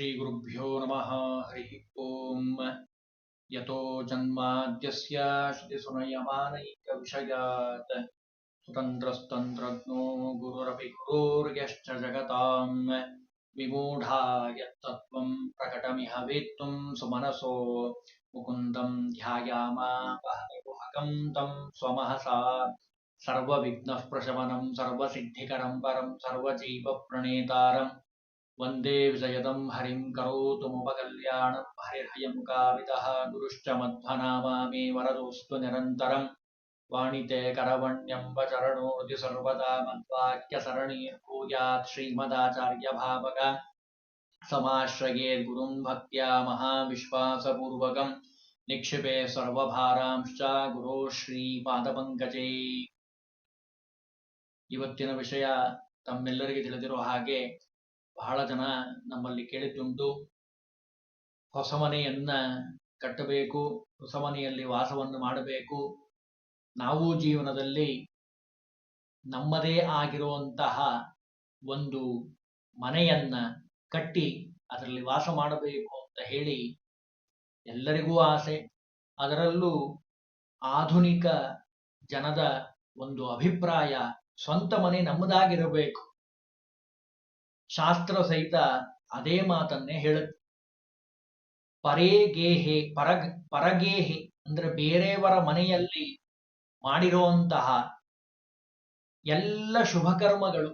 श्रीगुरुभ्यो नमः। हरिः ॐ यतो जन्माद्यस्य श्रुतिसुनयमानैकविषयात्। स्वतन्त्रस्तन्त्रज्ञो गुरुरपि गुरोर्यश्च जगताम्। विमूढा यत्तत्त्वं प्रकटमिह वेत्तुं सुमनसो। मुकुन्दं ध्यायामापहनिगुहकं तं स्वमहसा। सर्वविघ्नः प्रशमनं सर्वजीवप्रणेतारम्। वन्दे विजयदं हरिं करोतु मुपकल्याणं हरिर्हयं कावितः गुरुश्च मध्वनामा मे वरदोऽस्तु निरन्तरम् वाणिते करवण्यम्बचरणोति सर्वदा मद्वाक्यसरणीर्भूयात् श्रीमदाचार्यभावक समाश्रयेद्गुरुं भक्त्या महाविश्वासपूर्वकं निक्षिपे ಸರ್ವಭಾರಾಂಶ್ಚ ಗುರೋ ಶ್ರೀಪಾದಪಂಕಜೇ ಇವತ್ತಿನ ವಿಷಯ ತಮ್ಮೆಲ್ಲರಿಗೆ ತಿಳಿದಿರೋ ಹಾಗೆ ಬಹಳ ಜನ ನಮ್ಮಲ್ಲಿ ಕೇಳಿದ್ದುಂಟು. ಹೊಸ ಮನೆಯನ್ನ ಕಟ್ಟಬೇಕು ಹೊಸ ಮನೆಯಲ್ಲಿ ವಾಸವನ್ನು ಮಾಡಬೇಕು. ನಾವು ಜೀವನದಲ್ಲಿ ನಮ್ಮದೇ ಆಗಿರುವಂತಹ ಒಂದು ಮನೆಯನ್ನ ಕಟ್ಟಿ ಅದರಲ್ಲಿ ವಾಸ ಮಾಡಬೇಕು ಅಂತ ಹೇಳಿ ಎಲ್ಲರಿಗೂ ಆಸೆ. ಅದರಲ್ಲೂ ಆಧುನಿಕ ಜನದ ಒಂದು ಅಭಿಪ್ರಾಯ ಸ್ವಂತ ಮನೆ ನಮ್ಮದಾಗಿರಬೇಕು. ಶಾಸ್ತ್ರ ಸಹಿತ ಅದೇ ಮಾತನ್ನೇ ಹೇಳುತ್ತೆ. ಪರೇಗೇಹೆ ಪರ ಪರಗೇಹೆ ಅಂದ್ರೆ ಬೇರೆಯವರ ಮನೆಯಲ್ಲಿ ಮಾಡಿರುವಂತಹ ಎಲ್ಲ ಶುಭ ಕರ್ಮಗಳು.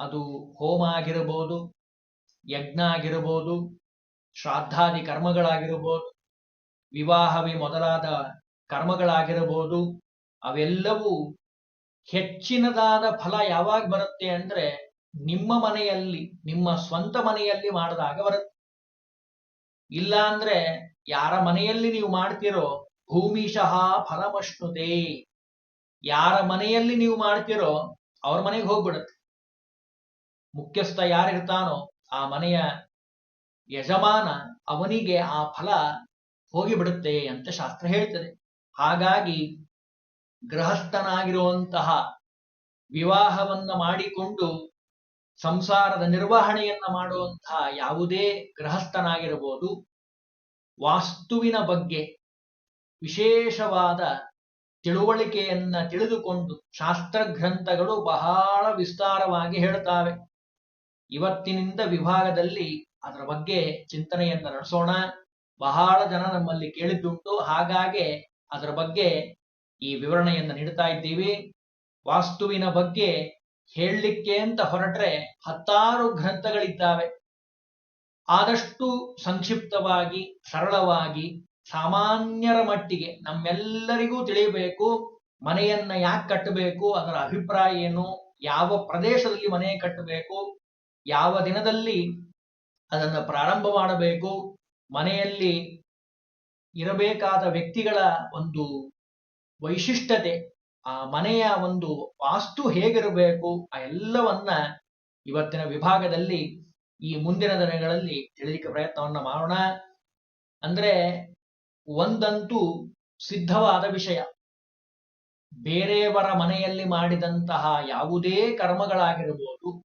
ಅದು ಹೋಮ ಆಗಿರಬಹುದು ಯಜ್ಞ ಆಗಿರಬಹುದು ಶ್ರಾದ್ದಾದಿ ಕರ್ಮಗಳಾಗಿರಬಹುದು ವಿವಾಹವೇ ಮೊದಲಾದ ಕರ್ಮಗಳಾಗಿರಬಹುದು ಅವೆಲ್ಲವೂ ಹೆಚ್ಚಿನದಾದ ಫಲ ಯಾವಾಗ ಬರುತ್ತೆ ಅಂದ್ರೆ ನಿಮ್ಮ ಮನೆಯಲ್ಲಿ, ನಿಮ್ಮ ಸ್ವಂತ ಮನೆಯಲ್ಲಿ ಮಾಡಿದಾಗ ಬರುತ್ತೆ. ಇಲ್ಲ ಅಂದ್ರೆ ಯಾರ ಮನೆಯಲ್ಲಿ ನೀವು ಮಾಡ್ತಿರೋ ಭೂಮಿಶಃ ಫಲಮಶ್ನುತೆ. ಯಾರ ಮನೆಯಲ್ಲಿ ನೀವು ಮಾಡ್ತಿರೋ ಅವ್ರ ಮನೆಗೆ ಹೋಗ್ಬಿಡುತ್ತೆ. ಮುಖ್ಯಸ್ಥ ಯಾರಿರ್ತಾನೋ ಆ ಮನೆಯ ಯಜಮಾನ ಅವನಿಗೆ ಆ ಫಲ ಹೋಗಿಬಿಡುತ್ತೆ ಅಂತ ಶಾಸ್ತ್ರ ಹೇಳ್ತದೆ. ಹಾಗಾಗಿ ಗೃಹಸ್ಥನಾಗಿರುವಂತಹ ವಿವಾಹವನ್ನ ಮಾಡಿಕೊಂಡು ಸಂಸಾರದ ನಿರ್ವಹಣೆಯನ್ನ ಮಾಡುವಂತಹ ಯಾವುದೇ ಗೃಹಸ್ಥನಾಗಿರಬಹುದು. ವಾಸ್ತುವಿನ ಬಗ್ಗೆ ವಿಶೇಷವಾದ ತಿಳುವಳಿಕೆಯನ್ನ ತಿಳಿದುಕೊಂಡು ಶಾಸ್ತ್ರ ಗ್ರಂಥಗಳು ಬಹಳ ವಿಸ್ತಾರವಾಗಿ ಹೇಳ್ತಾವೆ. ಇವತ್ತಿನಿಂದ ವಿಭಾಗದಲ್ಲಿ ಅದರ ಬಗ್ಗೆ ಚಿಂತನೆಯನ್ನ ನಡೆಸೋಣ. ಬಹಳ ಜನ ನಮ್ಮಲ್ಲಿ ಕೇಳಿದ್ದುಂಟು. ಹಾಗಾಗಿ ಅದರ ಬಗ್ಗೆ ಈ ವಿವರಣೆಯನ್ನು ನೀಡ್ತಾ ಇದ್ದೀವಿ. ವಾಸ್ತುವಿನ ಬಗ್ಗೆ ಹೇಳಲಿಕ್ಕೆ ಅಂತ ಹೊರಟ್ರೆ ಹತ್ತಾರು ಗ್ರಂಥಗಳಿದ್ದಾವೆ. ಆದಷ್ಟು ಸಂಕ್ಷಿಪ್ತವಾಗಿ, ಸರಳವಾಗಿ, ಸಾಮಾನ್ಯರ ಮಟ್ಟಿಗೆ ನಮ್ಮೆಲ್ಲರಿಗೂ ತಿಳಿಯಬೇಕು. ಮನೆಯನ್ನ ಯಾಕೆ ಕಟ್ಟಬೇಕು, ಅದರ ಅಭಿಪ್ರಾಯ ಏನು, ಯಾವ ಪ್ರದೇಶದಲ್ಲಿ ಮನೆ ಕಟ್ಟಬೇಕು, ಯಾವ ದಿನದಲ್ಲಿ ಅದನ್ನು ಪ್ರಾರಂಭ ಮಾಡಬೇಕು, ಮನೆಯಲ್ಲಿ ಇರಬೇಕಾದ ವ್ಯಕ್ತಿಗಳ ಒಂದು ವೈಶಿಷ್ಟ್ಯತೆ, ಆ ಮನೆಯ ಒಂದು ವಾಸ್ತು ಹೇಗಿರಬೇಕು, ಆ ಎಲ್ಲವನ್ನ ಇವತ್ತಿನ ವಿಭಾಗದಲ್ಲಿ ಈ ಮುಂದಿನ ದಿನಗಳಲ್ಲಿ ತಿಳಿಲಿಕ್ಕೆ ಪ್ರಯತ್ನವನ್ನ ಮಾಡೋಣ. ಅಂದ್ರೆ ಒಂದಂತೂ ಸಿದ್ಧವಾದ ವಿಷಯ. ಬೇರೆಯವರ ಮನೆಯಲ್ಲಿ ಮಾಡಿದಂತಹ ಯಾವುದೇ ಕರ್ಮಗಳಾಗಿರಬಹುದು,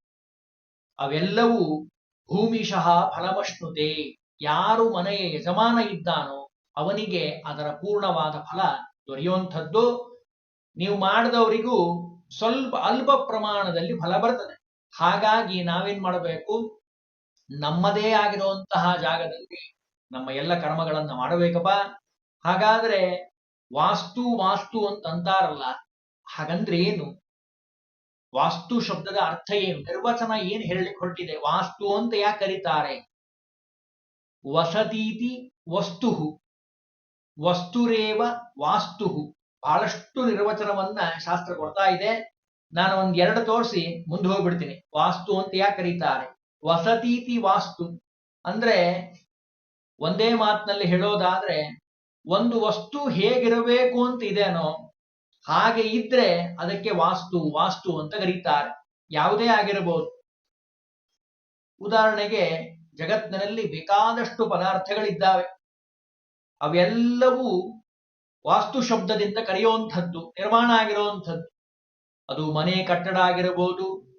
ಅವೆಲ್ಲವೂ ಭೂಮಿಶಃ ಫಲಮಶ್ನುತೆ. ಯಾರು ಮನೆಯ ಯಜಮಾನ ಇದ್ದಾನೋ ಅವನಿಗೆ ಅದರ ಪೂರ್ಣವಾದ ಫಲ ದೊರೆಯುವಂಥದ್ದು ನೀವು ಮಾಡಿದವರಿಗೂ ಸ್ವಲ್ಪ ಅಲ್ಪ ಪ್ರಮಾಣದಲ್ಲಿ ಫಲ ಬರ್ತದೆ. ಹಾಗಾಗಿ ನಾವೇನ್ ಮಾಡಬೇಕು? ನಮ್ಮದೇ ಆಗಿರುವಂತಹ ಜಾಗದಲ್ಲಿ ನಮ್ಮ ಎಲ್ಲ ಕರ್ಮಗಳನ್ನ ಮಾಡಬೇಕಪ್ಪ. ಹಾಗಾದ್ರೆ ವಾಸ್ತು ವಾಸ್ತು ಅಂತ ಅಂತಾರಲ್ಲ, ಹಾಗಂದ್ರೆ ಏನು? ವಾಸ್ತು ಶಬ್ದದ ಅರ್ಥ ಏನು? ನಿರ್ವಚನ ಏನ್ ಹೇಳಲಿಕ್ಕೆ ಹೊರಟಿದೆ? ವಾಸ್ತು ಅಂತ ಯಾಕೆ ಕರೀತಾರೆ? ವಸತೀತಿ ವಸ್ತು ವಸ್ತುರೇವ ವಾಸ್ತು ಬಹಳಷ್ಟು ನಿರ್ವಚನವನ್ನ ಶಾಸ್ತ್ರ ಕೊಡ್ತಾ ಇದೆ. ನಾನು ಒಂದ್ ಎರಡು ತೋರಿಸಿ, ಮುಂದೆ ಹೋಗ್ಬಿಡ್ತೀನಿ. ವಾಸ್ತು ಅಂತ ಯಾಕೆ ಕರೀತಾರೆ? ವಸತೀತಿ ವಾಸ್ತು. ಅಂದ್ರೆ ಒಂದೇ ಮಾತಿನಲ್ಲಿ ಹೇಳೋದಾದ್ರೆ, ಒಂದು ವಸ್ತು ಹೇಗಿರಬೇಕು ಅಂತ ಇದೇನೋ, ಹಾಗೆ ಇದ್ರೆ ಅದಕ್ಕೆ ವಾಸ್ತು ವಾಸ್ತು ಅಂತ ಕರೀತಾರೆ. ಯಾವುದೇ ಆಗಿರಬಹುದು ಉದಾಹರಣೆಗೆ, ಜಗತ್ತಿನಲ್ಲಿ ಬೇಕಾದಷ್ಟು ಪದಾರ್ಥಗಳಿದ್ದಾವೆ. ಅವೆಲ್ಲವೂ ವಾಸ್ತು ಶಬ್ದದಿಂದ ಕರೆಯುವಂಥದ್ದು, ನಿರ್ಮಾಣ ಆಗಿರುವಂಥದ್ದು. ಅದು ಮನೆ ಕಟ್ಟಡ ಆಗಿರಬಹುದು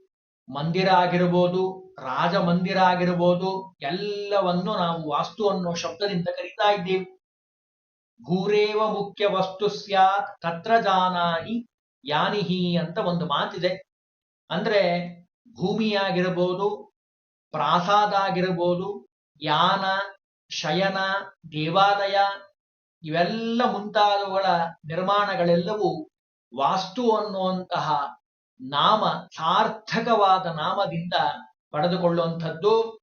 ಮಂದಿರ ಆಗಿರಬಹುದು ರಾಜಮಂದಿರ ಆಗಿರಬಹುದು ಎಲ್ಲವನ್ನು ನಾವು ವಾಸ್ತು ಅನ್ನೋ ಶಬ್ದದಿಂದ ಕರೀತಾ ಇದ್ದೇವೆ. ಭೂರೇವ ಮುಖ್ಯ ವಸ್ತು ಸ್ಯಾತ್, ತತ್ರ ಜಾನಾಹಿ, ಯಾನಿಹಿ ಅಂತ ಒಂದು ಮಾತಿದೆ. ಅಂದ್ರೆ ಭೂಮಿಯಾಗಿರಬಹುದು ಪ್ರಾಸಾದ ಆಗಿರಬಹುದು ಯಾನ ಶಯನ, ದೇವಾಲಯ ಇವೆಲ್ಲ ಮುಂತಾದವುಗಳ ನಿರ್ಮಾಣಗಳೆಲ್ಲವೂ ವಾಸ್ತು ಅನ್ನುವಂತಹ ನಾಮ, ಸಾರ್ಥಕವಾದ ನಾಮದಿಂದ ಪಡೆದುಕೊಳ್ಳುವಂಥದ್ದು.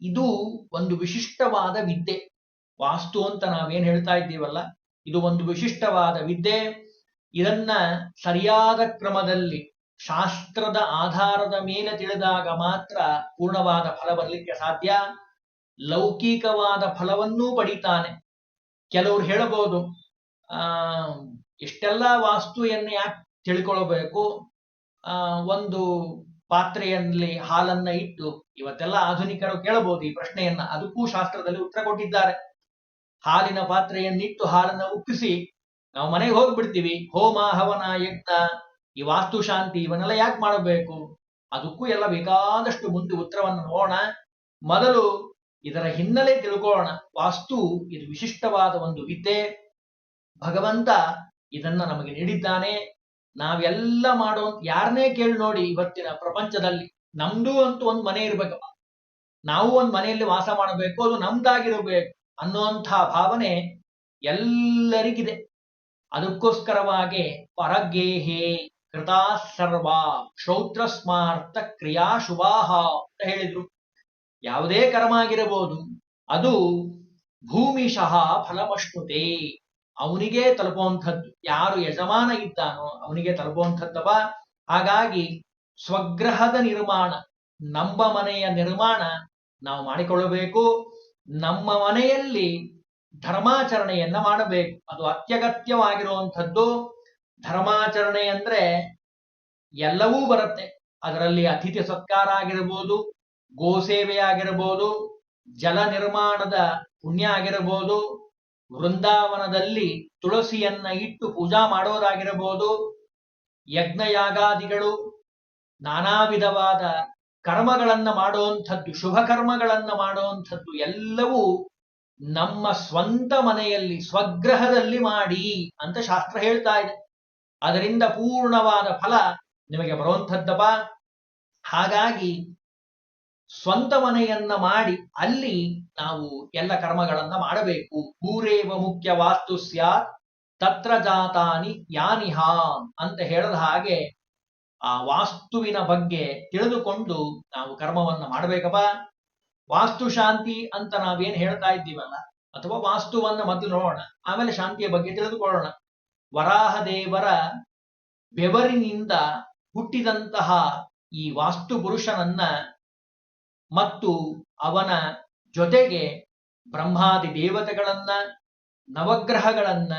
ಇದು ಒಂದು ವಿಶಿಷ್ಟವಾದ ವಿದ್ಯೆ. ವಾಸ್ತು ಅಂತ ನಾವೇನು ಹೇಳ್ತಾ ಇದ್ದೀವಲ್ಲ, ಇದು ಒಂದು ವಿಶಿಷ್ಟವಾದ ವಿದ್ಯೆ. ಇದನ್ನ ಸರಿಯಾದ ಕ್ರಮದಲ್ಲಿ, ಶಾಸ್ತ್ರದ ಆಧಾರದ ಮೇಲೆ ತಿಳಿದಾಗ ಮಾತ್ರ ಪೂರ್ಣವಾದ ಫಲ ಬರಲಿಕ್ಕೆ ಸಾಧ್ಯ. ಲೌಕಿಕವಾದ ಫಲವನ್ನೂ ಪಡಿತಾನೆ. ಕೆಲವರು ಹೇಳಬಹುದು, ಆ, ಇಷ್ಟೆಲ್ಲ ವಾಸ್ತುವನ್ನು ಯಾಕೆ ತಿಳ್ಕೊಳ್ಬೇಕು? ಒಂದು ಪಾತ್ರೆಯಲ್ಲಿ ಹಾಲನ್ನ ಇಟ್ಟು, ಇವತ್ತೆಲ್ಲ ಆಧುನಿಕರು ಕೇಳಬಹುದು ಈ ಪ್ರಶ್ನೆಯನ್ನ. ಅದಕ್ಕೂ ಶಾಸ್ತ್ರದಲ್ಲಿ ಉತ್ತರ ಕೊಟ್ಟಿದ್ದಾರೆ. ಹಾಲಿನ ಪಾತ್ರೆಯನ್ನಿಟ್ಟು ಹಾಲನ್ನ ಉಕ್ಕಿಸಿ ನಾವು ಮನೆಗೆ ಹೋಗ್ಬಿಡ್ತೀವಿ. ಹೋಮ, ಹವನ, ಯಜ್ಞ, ಈ ವಾಸ್ತು ಶಾಂತಿ ಇವನ್ನೆಲ್ಲ ಯಾಕೆ ಮಾಡಬೇಕು? ಅದಕ್ಕೂ ಎಲ್ಲ ಬೇಕಾದಷ್ಟು ಮುಂದೆ ಉತ್ತರವನ್ನು ನೋಡೋಣ. ಮೊದಲು ಇದರ ಹಿನ್ನೆಲೆ ತಿಳ್ಕೊಳ್ಳೋಣ. ವಾಸ್ತು ಇದು ವಿಶಿಷ್ಟವಾದ ಒಂದು ವಿದ್ಯೆ. ಭಗವಂತ ಇದನ್ನ ನಮಗೆ ನೀಡಿದ್ದಾನೆ. ನಾವೆಲ್ಲ ಮಾಡೋ ಯಾರನ್ನೇ ಕೇಳಿ ನೋಡಿ ಇವತ್ತಿನ ಪ್ರಪಂಚದಲ್ಲಿ ನಮ್ದು ಅಂತೂ ಒಂದು ಮನೆ ಇರ್ಬೇಕಪ್ಪ ನಾವು ಒಂದು ಮನೆಯಲ್ಲಿ ವಾಸ ಮಾಡಬೇಕು, ಅದು ನಮ್ದಾಗಿರಬೇಕು ಅನ್ನುವಂತಹ ಭಾವನೆ ಎಲ್ಲರಿಗಿದೆ. ಅದಕ್ಕೋಸ್ಕರವಾಗಿ ಪರಗೇಹೇ ಕೃತಾ ಸರ್ವ ಶ್ರೌತ್ರ ಸ್ಮಾರ್ಥ ಕ್ರಿಯಾ ಶುಭಾಹ ಅಂತ ಹೇಳಿದ್ರು. ಯಾವುದೇ ಕರ್ಮ ಆಗಿರಬಹುದು ಅದು ಭೂಮಿಶಃ ಫಲಮಶ್ನುತೆ ಅವನಿಗೆ ತಲುಪುವಂಥದ್ದು. ಯಾರು ಯಜಮಾನ ಇದ್ದಾನೋ ಅವನಿಗೆ ತಲುಪುವಂಥದ್ದವ ಹಾಗಾಗಿ ಸ್ವಗ್ರಹದ ನಿರ್ಮಾಣ, ನಮ್ಮ ಮನೆಯ ನಿರ್ಮಾಣ ನಾವು ಮಾಡಿಕೊಳ್ಳಬೇಕು. ನಮ್ಮ ಮನೆಯಲ್ಲಿ ಧರ್ಮಾಚರಣೆಯನ್ನ ಮಾಡಬೇಕು. ಅದು ಅತ್ಯಗತ್ಯವಾಗಿರುವಂಥದ್ದು. ಧರ್ಮಾಚರಣೆ ಅಂದ್ರೆ ಎಲ್ಲವೂ ಬರುತ್ತೆ. ಅದರಲ್ಲಿ ಅತಿಥಿ ಸತ್ಕಾರ ಆಗಿರಬಹುದು ಗೋಸೇವೆ ಆಗಿರಬಹುದು ಜಲ ನಿರ್ಮಾಣದ ಪುಣ್ಯ ಆಗಿರಬಹುದು, ವೃಂದಾವನದಲ್ಲಿ ತುಳಸಿಯನ್ನ ಇಟ್ಟು ಪೂಜಾ ಮಾಡೋದಾಗಿರಬಹುದು, ಯಜ್ಞಯಾಗಾದಿಗಳು, ನಾನಾ ವಿಧವಾದ ಕರ್ಮಗಳನ್ನ ಮಾಡುವಂಥದ್ದು, ಶುಭ ಕರ್ಮಗಳನ್ನ ಮಾಡುವಂಥದ್ದು ಎಲ್ಲವೂ ನಮ್ಮ ಸ್ವಂತ ಮನೆಯಲ್ಲಿ, ಸ್ವಗ್ರಹದಲ್ಲಿ ಮಾಡಿ ಅಂತ ಶಾಸ್ತ್ರ ಹೇಳ್ತಾ ಇದೆ. ಅದರಿಂದ ಪೂರ್ಣವಾದ ಫಲ ನಿಮಗೆ ಬರುವಂಥದ್ದಪ್ಪ. ಹಾಗಾಗಿ ಸ್ವಂತ ಮನೆಯನ್ನ ಮಾಡಿ ಅಲ್ಲಿ ನಾವು ಎಲ್ಲ ಕರ್ಮಗಳನ್ನ ಮಾಡಬೇಕು. ಊರೇವ ಮುಖ್ಯ ವಾಸ್ತು ಸ್ಯಾತ್, ತತ್ರ ಜಾತಾನಿ ಯಾನಿಹ ಅಂತ ಹೇಳದ ಹಾಗೆ ಆ ವಾಸ್ತುವಿನ ಬಗ್ಗೆ ತಿಳಿದುಕೊಂಡು ನಾವು ಕರ್ಮವನ್ನ ಮಾಡಬೇಕಪ್ಪ. ವಾಸ್ತು ಶಾಂತಿ ಅಂತ ನಾವೇನ್ ಹೇಳ್ತಾ ಇದ್ದೀವಲ್ಲ, ಅಥವಾ ವಾಸ್ತುವನ್ನ ಮೊದಲು ನೋಡೋಣ, ಆಮೇಲೆ ಶಾಂತಿಯ ಬಗ್ಗೆ ತಿಳಿದುಕೊಳ್ಳೋಣ. ವರಾಹ ದೇವರ ಬೆವರಿನಿಂದ ಹುಟ್ಟಿದಂತಹ ಈ ವಾಸ್ತು ಪುರುಷನನ್ನ ಮತ್ತು ಅವನ ಜೊತೆಗೆ ಬ್ರಹ್ಮಾದಿ ದೇವತೆಗಳನ್ನ, ನವಗ್ರಹಗಳನ್ನ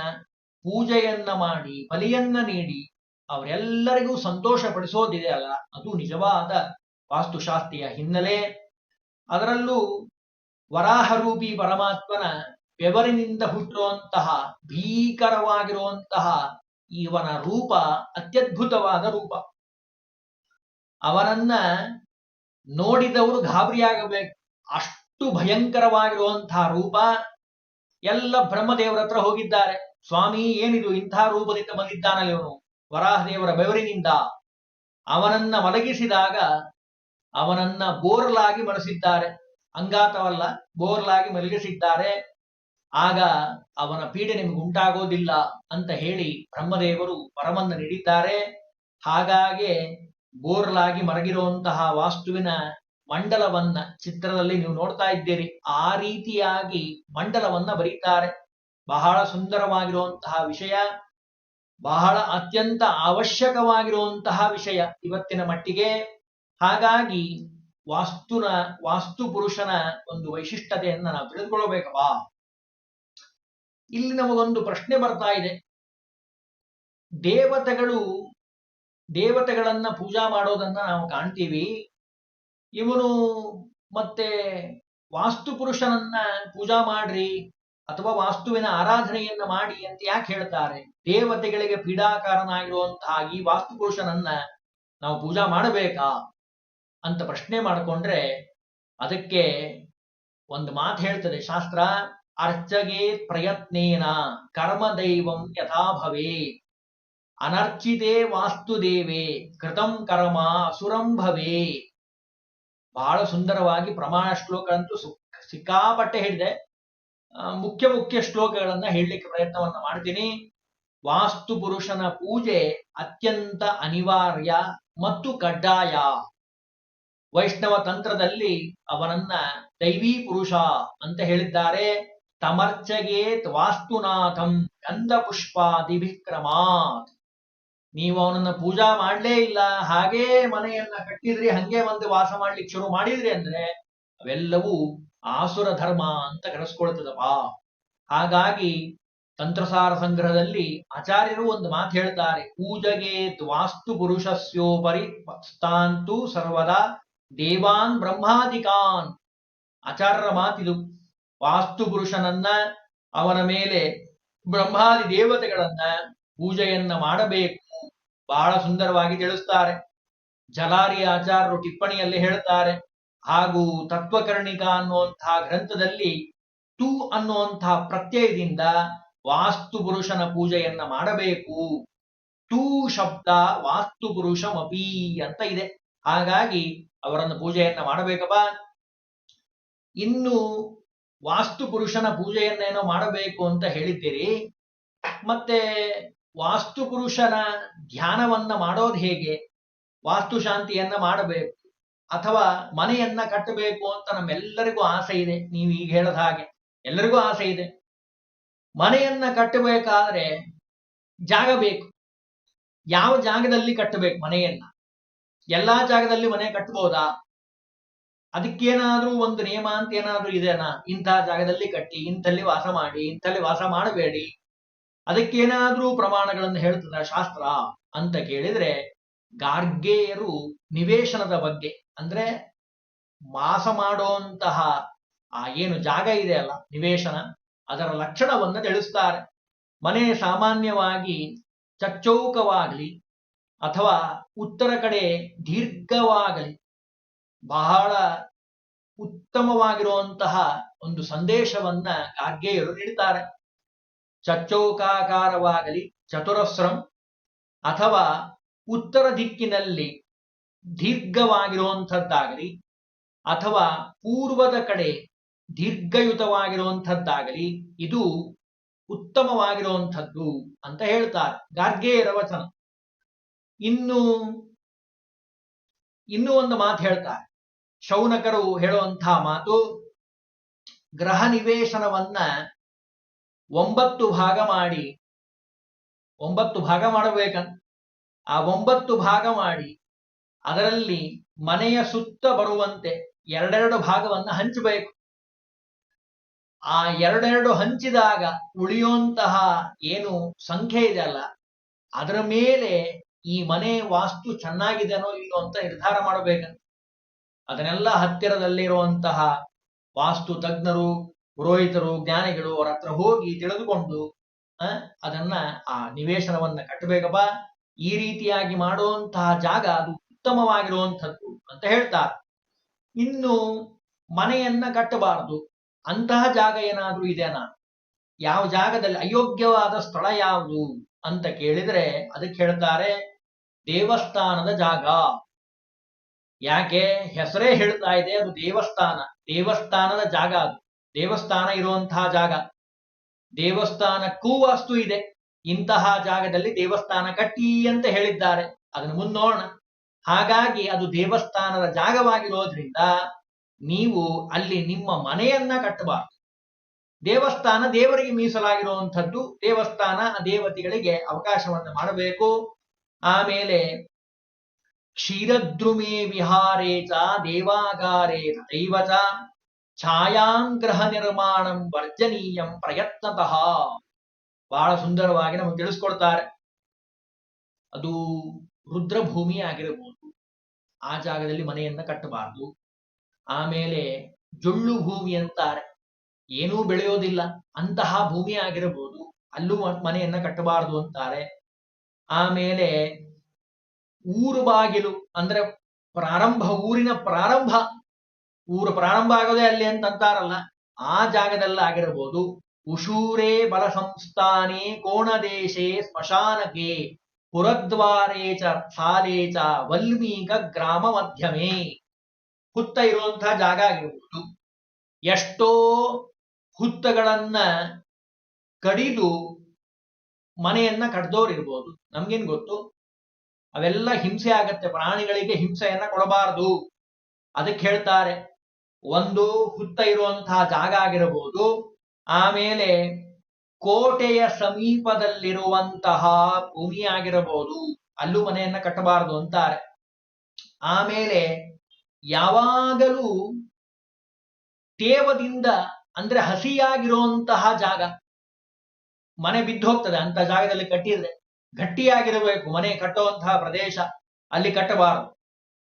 ಪೂಜೆಯನ್ನ ಮಾಡಿ, ಬಲಿಯನ್ನ ನೀಡಿ ಅವರೆಲ್ಲರಿಗೂ ಸಂತೋಷ ಪಡಿಸೋದಿದೆ ಅಲ್ಲ? ಅದು ನಿಜವಾದ ವಾಸ್ತುಶಾಸ್ತ್ರೀಯ ಹಿನ್ನೆಲೆ. ಅದರಲ್ಲೂ ವರಾಹರೂಪಿ ಪರಮಾತ್ಮನ ಬೆವರಿನಿಂದ ಹುಟ್ಟಿರುವಂತಹ, ಭೀಕರವಾಗಿರುವಂತಹ ಇವನ ರೂಪ ಅತ್ಯದ್ಭುತವಾದ ರೂಪ. ಅವನನ್ನ ನೋಡಿದವರು ಗಾಬರಿಯಾಗಬೇಕು. ಅಷ್ಟು ಭಯಂಕರವಾಗಿರುವಂತಹ ರೂಪ ಎಲ್ಲ ಬ್ರಹ್ಮದೇವರ ಹತ್ರ ಹೋಗಿದ್ದಾರೆ. ಸ್ವಾಮಿ ಏನಿದು ಇಂಥ ರೂಪದಿಂದ ಬಂದಿದ್ದಾನಲ್ಲ ಇವನು? ವರಾಹದೇವರ ಬೆವರಿನಿಂದ ಅವನನ್ನ ಮಲಗಿಸಿದಾಗ ಅವನನ್ನ ಬೋರ್ಲಾಗಿ ಮಲಸಿದ್ದಾರೆ ಅಂಗಾತವಲ್ಲ, ಬೋರ್ಲಾಗಿ ಮಲಗಿಸಿದ್ದಾರೆ. ಆಗ ಅವನ ಪೀಡೆ ನಿಮಗೆ ಉಂಟಾಗೋದಿಲ್ಲ ಅಂತ ಹೇಳಿ ಬ್ರಹ್ಮದೇವರು ವರಮನ್ನ ನೀಡಿದ್ದಾರೆ. ಹಾಗಾಗಿ ಬೋರ್ಲಾಗಿ ಮರಗಿರುವಂತಹ ವಾಸ್ತುವಿನ ಮಂಡಲವನ್ನ ಚಿತ್ರದಲ್ಲಿ ನೀವು ನೋಡ್ತಾ ಇದ್ದೀರಿ. ಆ ರೀತಿಯಾಗಿ ಮಂಡಲವನ್ನ ಬರೀತಾರೆ. ಬಹಳ ಸುಂದರವಾಗಿರುವಂತಹ ವಿಷಯ. ಬಹಳ ಅತ್ಯಂತ ಅವಶ್ಯಕವಾಗಿರುವಂತಹ ವಿಷಯ ಇವತ್ತಿನ ಮಟ್ಟಿಗೆ. ಹಾಗಾಗಿ ವಾಸ್ತುನ, ವಾಸ್ತು ಪುರುಷನ ಒಂದು ವೈಶಿಷ್ಟ್ಯತೆಯನ್ನ ನಾವು ತಿಳಿದುಕೊಳ್ಳಬೇಕವಾ ಇಲ್ಲಿ ನಮಗೊಂದು ಪ್ರಶ್ನೆ ಬರ್ತಾ ಇದೆ. ದೇವತೆಗಳು ದೇವತೆಗಳನ್ನ ಪೂಜಾ ಮಾಡೋದನ್ನ ನಾವು ಕಾಣ್ತೀವಿ. ಇವನು ಮತ್ತೆ ವಾಸ್ತು ಪುರುಷನನ್ನ ಪೂಜಾ ಮಾಡ್ರಿ ಅಥವಾ ವಾಸ್ತುವಿನ ಆರಾಧನೆಯನ್ನ ಮಾಡಿ ಅಂತ ಯಾಕೆ ಹೇಳ್ತಾರೆ? ದೇವತೆಗಳಿಗೆ ಪೀಡಾಕಾರನಾಗಿರುವಂತಹ ಈ ವಾಸ್ತು ಪುರುಷನನ್ನ ನಾವು ಪೂಜಾ ಮಾಡಬೇಕಾ ಅಂತ ಪ್ರಶ್ನೆ ಮಾಡಿಕೊಂಡ್ರೆ ಅದಕ್ಕೆ ಒಂದು ಮಾತು ಹೇಳ್ತದೆ. ಶಾಸ್ತ್ರ, ಅರ್ಚಗೆ ಪ್ರಯತ್ನೇನ ಕರ್ಮ ದೈವಂ ಯಥಾ ಭವೇ ಅನರ್ಚಿತೆ ವಾಸ್ತು ದೇವೆ, ಕೃತಂ ಕರ್ಮ ಅಸುರಂಭವೇ ಬಹಳ ಸುಂದರವಾಗಿ ಪ್ರಮಾಣ ಶ್ಲೋಕಗಳಂತೂ ಸಿಕ್ಕಾಪಟ್ಟೆ ಹೇಳಿದೆ. ಮುಖ್ಯ ಮುಖ್ಯ ಶ್ಲೋಕಗಳನ್ನ ಹೇಳಲಿಕ್ಕೆ ಪ್ರಯತ್ನವನ್ನ ಮಾಡ್ತೀನಿ. ವಾಸ್ತು ಪುರುಷನ ಪೂಜೆ ಅತ್ಯಂತ ಅನಿವಾರ್ಯ ಮತ್ತು ಕಡ್ಡಾಯ. ವೈಷ್ಣವ ತಂತ್ರದಲ್ಲಿ ಅವನನ್ನ ದೈವೀ ಪುರುಷ ಅಂತ ಹೇಳಿದ್ದಾರೆ. ತಮರ್ಚಗೇತ್ ವಾಸ್ತುನಾಥಂ ಗಂಧ ಪುಷ್ಪಾದಿ ವಿಕ್ರಮಾತ್ ನೀವು ಅವನನ್ನ ಪೂಜಾ ಮಾಡ್ಲೇ ಇಲ್ಲ, ಹಾಗೇ ಮನೆಯನ್ನ ಕಟ್ಟಿದ್ರಿ, ಹಂಗೆ ಒಂದು ವಾಸ ಮಾಡ್ಲಿಕ್ಕೆ ಶುರು ಮಾಡಿದ್ರಿ ಅಂದ್ರೆ ಅವೆಲ್ಲವೂ ಆಸುರ ಧರ್ಮ ಅಂತ ಕರೆಸ್ಕೊಳ್ತದಪ್ಪ. ಹಾಗಾಗಿ ತಂತ್ರಸಾರ ಸಂಗ್ರಹದಲ್ಲಿ ಆಚಾರ್ಯರು ಒಂದು ಮಾತು ಹೇಳ್ತಾರೆ, ಪೂಜೆಗೆ ವಾಸ್ತು ಪುರುಷಸ್ಯೋಪರಿ ಸ್ಥಾಂತು ಸರ್ವದಾ ದೇವಾನ್ ಬ್ರಹ್ಮಾದಿಕಾನ್ ಆಚಾರ್ಯರ ಮಾತಿದು, ವಾಸ್ತು ಪುರುಷನನ್ನ ಅವನ ಮೇಲೆ ಬ್ರಹ್ಮಾದಿ ದೇವತೆಗಳನ್ನ ಪೂಜೆಯನ್ನ ಮಾಡಬೇಕು. ಬಹಳ ಸುಂದರವಾಗಿ ತಿಳಿಸ್ತಾರೆ. ಜಲಾರಿ ಆಚಾರ್ಯರು ಟಿಪ್ಪಣಿಯಲ್ಲಿ ಹೇಳ್ತಾರೆ, ಹಾಗೂ ತತ್ವಕರ್ಣಿಕ ಅನ್ನುವಂತಹ ಗ್ರಂಥದಲ್ಲಿ ತು ಅನ್ನುವಂತಹ ಪ್ರತ್ಯಯದಿಂದ ವಾಸ್ತು ಪುರುಷನ ಪೂಜೆಯನ್ನ ಮಾಡಬೇಕು. ಟೂ ಶಬ್ದ ವಾಸ್ತು ಪುರುಷಮಪಿ ಅಂತ ಇದೆ. ಹಾಗಾಗಿ ಅವರನ್ನು ಪೂಜೆಯನ್ನ ಮಾಡಬೇಕಪ್ಪ. ಇನ್ನು ವಾಸ್ತು ಪುರುಷನ ಪೂಜೆಯನ್ನೇನೋ ಮಾಡಬೇಕು ಅಂತ ಹೇಳಿದ್ದೀರಿ. ಮತ್ತೆ ವಾಸ್ತು ಪುರುಷನ ಧ್ಯಾನವನ್ನ ಮಾಡೋದು ಹೇಗೆ? ವಾಸ್ತು ಶಾಂತಿಯನ್ನ ಮಾಡಬೇಕು ಅಥವಾ ಮನೆಯನ್ನ ಕಟ್ಟಬೇಕು ಅಂತ ನಮ್ಮೆಲ್ಲರಿಗೂ ಆಸೆ ಇದೆ. ನೀವು ಈಗ ಹೇಳದ ಹಾಗೆ. ಎಲ್ಲರಿಗೂ ಆಸೆ ಇದೆ. ಮನೆಯನ್ನ ಕಟ್ಟಬೇಕಾದ್ರೆ ಜಾಗ ಬೇಕು. ಯಾವ ಜಾಗದಲ್ಲಿ ಕಟ್ಟಬೇಕು ಮನೆಯನ್ನ? ಎಲ್ಲಾ ಜಾಗದಲ್ಲಿ ಮನೆ ಕಟ್ಟಬಹುದಾ ಅದಕ್ಕೇನಾದ್ರೂ ಒಂದು ನಿಯಮ ಅಂತ ಏನಾದ್ರೂ ಇದೆನಾ? ಇಂತಹ ಜಾಗದಲ್ಲಿ ಕಟ್ಟಿ, ಇಂಥಲ್ಲಿ ವಾಸ ಮಾಡಿ, ಇಂಥಲ್ಲಿ ವಾಸ ಮಾಡಬೇಡಿ. ಅದಕ್ಕೇನಾದ್ರೂ ಪ್ರಮಾಣಗಳನ್ನು ಹೇಳ್ತದ ಶಾಸ್ತ್ರ ಅಂತ ಕೇಳಿದ್ರೆ ಗಾರ್ಗೇಯರು ನಿವೇಶನದ ಬಗ್ಗೆ, ಅಂದ್ರೆ ವಾಸ ಮಾಡುವಂತಹ ಆ ಏನು ಜಾಗ ಇದೆ ಅಲ್ಲ, ನಿವೇಶನ, ಅದರ ಲಕ್ಷಣವನ್ನು ತಿಳಿಸ್ತಾರೆ. ಮನೆ ಸಾಮಾನ್ಯವಾಗಿ ಚಚ್ಚೌಕವಾಗಲಿ ಅಥವಾ ಉತ್ತರ ಕಡೆ ದೀರ್ಘವಾಗಲಿ ಬಹಳ ಉತ್ತಮವಾಗಿರುವಂತಹ ಒಂದು ಸಂದೇಶವನ್ನ ಗಾರ್ಗೇಯರು ನೀಡ್ತಾರೆ. ಚಚ್ಚೌಕಾಕಾರವಾಗಲಿ, ಚತುರಸ್ರಂ ಅಥವಾ ಉತ್ತರ ದಿಕ್ಕಿನಲ್ಲಿ ದೀರ್ಘವಾಗಿರುವಂಥದ್ದಾಗಲಿ ಅಥವಾ ಪೂರ್ವದ ಕಡೆ ದೀರ್ಘಯುತವಾಗಿರುವಂಥದ್ದಾಗಲಿ ಇದು ಉತ್ತಮವಾಗಿರುವಂಥದ್ದು ಅಂತ ಹೇಳ್ತಾರೆ. ಗಾರ್ಗೇಯರ ವಚನ. ಇನ್ನು, ಇನ್ನೂ ಒಂದು ಮಾತು ಹೇಳ್ತಾರೆ. ಶೌನಕರು ಹೇಳುವಂತಹ ಮಾತು, ಗ್ರಹ ನಿವೇಶನವನ್ನ ಒಂಬತ್ತು ಭಾಗ ಮಾಡಿ, ಒಂಬತ್ತು ಭಾಗ ಮಾಡಬೇಕಂತ ಆ ಒಂಬತ್ತು ಭಾಗ ಮಾಡಿ, ಅದರಲ್ಲಿ ಮನೆಯ ಸುತ್ತ ಬರುವಂತೆ ಎರಡೆರಡು ಭಾಗವನ್ನು ಹಂಚಬೇಕು. ಆ ಎರಡೆರಡು ಹಂಚಿದಾಗ ಉಳಿಯುವಂತಹ ಏನು ಸಂಖ್ಯೆ ಇದೆ ಅಲ್ಲ, ಅದರ ಮೇಲೆ ಈ ಮನೆ ವಾಸ್ತು ಚೆನ್ನಾಗಿದೆನೋ ಇಲ್ಲೋ ಅಂತ ನಿರ್ಧಾರ ಮಾಡಬೇಕಂತ ಅದನ್ನೆಲ್ಲ ಹತ್ತಿರದಲ್ಲಿರುವಂತಹ ವಾಸ್ತು ತಜ್ಞರು ಪುರೋಹಿತರು, ಜ್ಞಾನಿಗಳು ಅವರ ಹತ್ರ ಹೋಗಿ ತಿಳಿದುಕೊಂಡು ಅದನ್ನ ಆ ನಿವೇಶನವನ್ನ ಕಟ್ಟಬೇಕಪ್ಪ. ಈ ರೀತಿಯಾಗಿ ಮಾಡುವಂತಹ ಜಾಗ ಅದು ಉತ್ತಮವಾಗಿರುವಂಥದ್ದು ಅಂತ ಹೇಳ್ತಾರೆ. ಇನ್ನು ಮನೆಯನ್ನ ಕಟ್ಟಬಾರದು. ಅಂತಹ ಜಾಗ ಏನಾದ್ರೂ ಇದೆನಾ ಯಾವ ಜಾಗದಲ್ಲಿ ಅಯೋಗ್ಯವಾದ ಸ್ಥಳ ಯಾವುದು ಅಂತ ಕೇಳಿದ್ರೆ ಅದಕ್ಕೆ ಹೇಳ್ತಾರೆ ದೇವಸ್ಥಾನದ ಜಾಗ. ಯಾಕೆ? ಹೆಸರೇ ಹೇಳ್ತಾ ಇದೆ ಅದು ದೇವಸ್ಥಾನ. ದೇವಸ್ಥಾನದ ಜಾಗ ಅದು. ದೇವಸ್ಥಾನ ಇರುವಂತಹ ಜಾಗ. ದೇವಸ್ಥಾನಕ್ಕೂ ವಾಸ್ತು ಇದೆ. ಇಂತಹ ಜಾಗದಲ್ಲಿ ದೇವಸ್ಥಾನ ಕಟ್ಟಿ ಅಂತ ಹೇಳಿದ್ದಾರೆ. ಅದನ್ನು ಮುನ್ನೋಣ ಹಾಗಾಗಿ ಅದು ದೇವಸ್ಥಾನದ ಜಾಗವಾಗಿರೋದ್ರಿಂದ ನೀವು ಅಲ್ಲಿ ನಿಮ್ಮ ಮನೆಯನ್ನ ಕಟ್ಟಬಾರದು. ದೇವಸ್ಥಾನ ದೇವರಿಗೆ ಮೀಸಲಾಗಿರುವಂಥದ್ದು. ದೇವಸ್ಥಾನ ದೇವತೆಗಳಿಗೆ ಅವಕಾಶವನ್ನು ಮಾಡಬೇಕು. ಆಮೇಲೆ ಕ್ಷೀರದ್ರುಮೇ ವಿಹಾರೇ ಚ ದೇವಾಗಾರೇ ತಥೈವ ಚ ಛಾಯಾಂಗ್ರಹ ನಿರ್ಮಾಣಂ ವರ್ಜನೀಯಂ ಪ್ರಯತ್ನತಃ. ಬಹಳ ಸುಂದರವಾಗಿ ನಮಗೆ ತಿಳಿಸ್ಕೊಡ್ತಾರೆ. ಅದು ರುದ್ರಭೂಮಿ ಆಗಿರಬಹುದು, ಆ ಜಾಗದಲ್ಲಿ ಮನೆಯನ್ನ ಕಟ್ಟಬಾರದು. ಆಮೇಲೆ ಜೊಳ್ಳು ಭೂಮಿ ಅಂತಾರೆ. ಏನೂ ಬೆಳೆಯೋದಿಲ್ಲ, ಅಂತಹ ಭೂಮಿ ಆಗಿರಬಹುದು, ಅಲ್ಲೂ ಮನೆಯನ್ನ ಕಟ್ಟಬಾರದು ಅಂತಾರೆ. ಆಮೇಲೆ ಊರು ಬಾಗಿಲು ಅಂದ್ರೆ ಪ್ರಾರಂಭ, ಊರಿನ ಪ್ರಾರಂಭ ಊರು ಪ್ರಾರಂಭ ಆಗೋದೇ ಅಲ್ಲಿ ಅಂತ ಅಂತಾರಲ್ಲ ಆ ಜಾಗದಲ್ಲ ಆಗಿರಬಹುದು ಉಶೂರೇ ಬಲ ಸಂಸ್ಥಾನೆ ಕೋಣದೇಶೇ ಸ್ಮಶಾನಕೆ ಪುರದ್ವಾರೇ ಚ ಚ ವಲ್ಮೀಕ ಗ್ರಾಮ ಮಧ್ಯಮೇ. ಹುತ್ತ ಇರುವಂತಹ ಜಾಗ ಆಗಿರಬಹುದು ಎಷ್ಟೋ ಹುತ್ತಗಳನ್ನ ಕಡಿದು ಮನೆಯನ್ನ ಕಡ್ದೋರು ಇರ್ಬೋದು ನಮ್ಗೇನ್ ಗೊತ್ತು? ಅವೆಲ್ಲ ಹಿಂಸೆ ಆಗತ್ತೆ. ಪ್ರಾಣಿಗಳಿಗೆ ಹಿಂಸೆಯನ್ನ ಕೊಡಬಾರದು. ಅದಕ್ಕೆ ಹೇಳ್ತಾರೆ ಒಂದು ಹುತ್ತ ಇರುವಂತಹ ಜಾಗ ಆಗಿರಬಹುದು. ಆಮೇಲೆ ಕೋಟೆಯ ಸಮೀಪದಲ್ಲಿರುವಂತಹ ಭೂಮಿ ಆಗಿರಬಹುದು. ಅಲ್ಲೂ ಮನೆಯನ್ನ ಕಟ್ಟಬಾರದು ಅಂತಾರೆ. ಆಮೇಲೆ ಯಾವಾಗಲೂ ತೇವದಿಂದ ಅಂದ್ರೆ ಹಸಿಯಾಗಿರುವಂತಹ ಜಾಗ. ಮನೆ ಬಿದ್ದು ಹೋಗ್ತದೆ, ಅಂತ ಜಾಗದಲ್ಲಿ ಕಟ್ಟಿದ್ರೆ ಗಟ್ಟಿಯಾಗಿರಬೇಕು. ಮನೆ ಕಟ್ಟುವಂತಹ ಪ್ರದೇಶ ಅಲ್ಲಿ ಕಟ್ಟಬಾರದು.